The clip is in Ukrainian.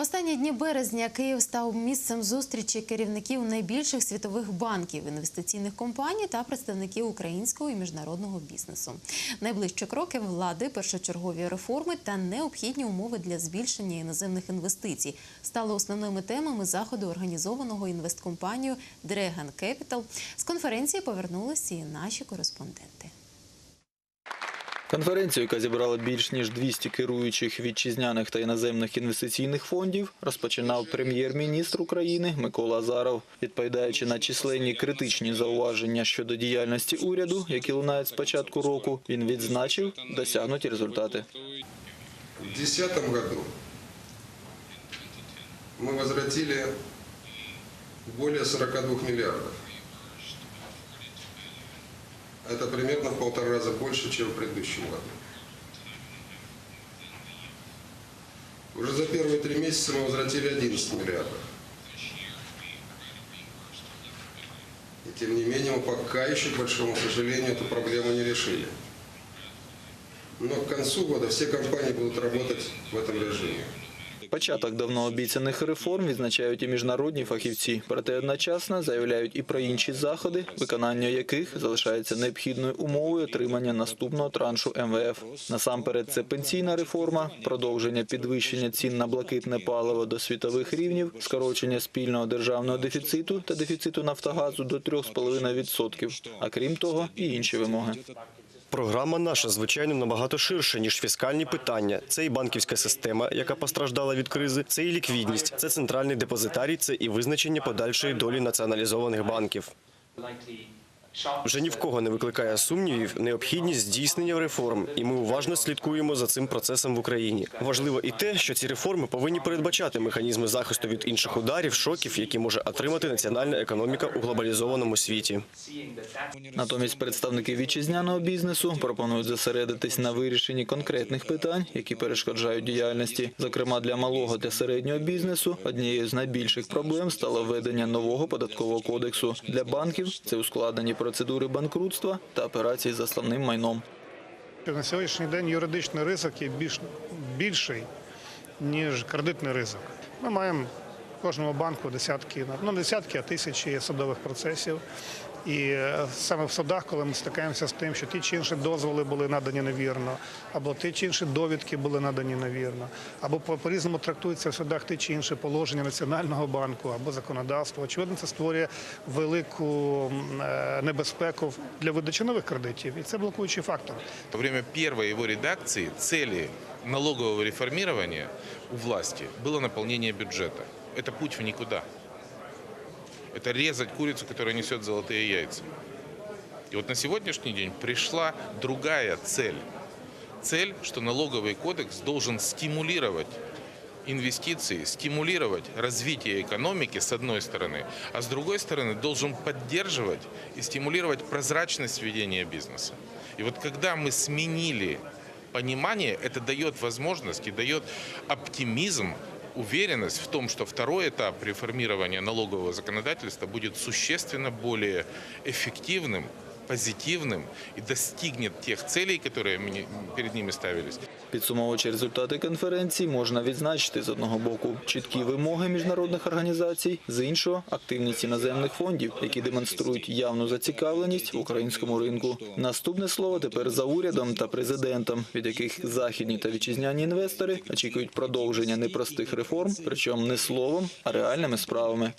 останні дні березня Київ став місцем зустрічі керівників найбільших світових банків, інвестиційних компаній та представників українського і міжнародного бізнесу. Найближчі кроки влади, першочергові реформи та необхідні умови для збільшення іноземних інвестицій стали основними темами заходу, організованого інвесткомпанією Dragon Capital. З конференції повернулися і наші кореспонденти. Конференцію, яка зібрала більш ніж 200 керуючих вітчизняних та іноземних інвестиційних фондів, розпочинав прем'єр-міністр України Микола Азаров. Відповідаючи на численні критичні зауваження щодо діяльності уряду, які лунають з початку року, він відзначив досягнуті результати. В 2010 году мы возвратили более 42 миллиардов. Это примерно в полтора раза больше, чем в предыдущем году. Уже за первые три месяца мы возвратили 11 миллиардов. И тем не менее мы пока еще, к большому сожалению, эту проблему не решили. Но к концу года все компании будут работать в этом режиме. Початок давно обіцяних реформ відзначають і міжнародні фахівці, проте одночасно заявляють і про інші заходи, виконання яких залишається необхідною умовою отримання наступного траншу МВФ. Насамперед, це пенсійна реформа, продовження підвищення цін на блакитне паливо до світових рівнів, скорочення спільного державного дефіциту та дефіциту Нафтогазу до 3,5%, а крім того, і інші вимоги. Програма наша, звичайно, набагато ширша, ніж фіскальні питання. Це і банківська система, яка постраждала від кризи, це і ліквідність, це центральний депозитарій, це і визначення подальшої долі націоналізованих банків. Вже ні в кого не викликає сумнівів необхідність здійснення реформ, і ми уважно слідкуємо за цим процесом в Україні. Важливо і те, що ці реформи повинні передбачати механізми захисту від інших ударів, шоків, які може отримати національна економіка у глобалізованому світі. Натомість представники вітчизняного бізнесу пропонують зосередитись на вирішенні конкретних питань, які перешкоджають діяльності. Зокрема, для малого та середнього бізнесу однією з найбільших проблем стало введення нового податкового кодексу. Для банків це ускладнені процедури банкрутства та операції з основним майном. На сьогоднішній день юридичний ризик є більш, більший, ніж кредитний ризик. Ми маємо кожному банку десятки, ну десятки, а тисячі судових процесів. І е, саме в судах, коли ми стикаємося з тим, що ті чи інші дозволи були надані невірно, або ті чи інші довідки були надані невірно, або по- по-різному трактуються в судах ті чи інші положення Національного банку або законодавства. Очевидно, це створює велику е, небезпеку для видачі нових кредитів, і це блокуючий фактор. Во время первой его редакции цели налогового реформирования у власти было наполнение бюджета. Это путь в никуда. Это резать курицу, которая несет золотые яйца. И вот на сегодняшний день пришла другая цель. Цель, что налоговый кодекс должен стимулировать инвестиции, стимулировать развитие экономики с одной стороны, а с другой стороны должен поддерживать и стимулировать прозрачность ведения бизнеса. И вот когда мы сменили понимание, это дает возможность и дает оптимизм, уверенность в том, что второй этап реформирования налогового законодательства будет существенно более эффективным, позитивным и достигнет тех целей, которые перед ними ставились. Підсумовуючи результати конференції, можна відзначити з одного боку чіткі вимоги міжнародних організацій, з іншого активність іноземних фондів, які демонструють явну зацікавленість в українському ринку. Наступне слово тепер за урядом та президентом, від яких західні та вітчизняні інвестори очікують продовження непростих реформ, причому не словом, а реальними справами.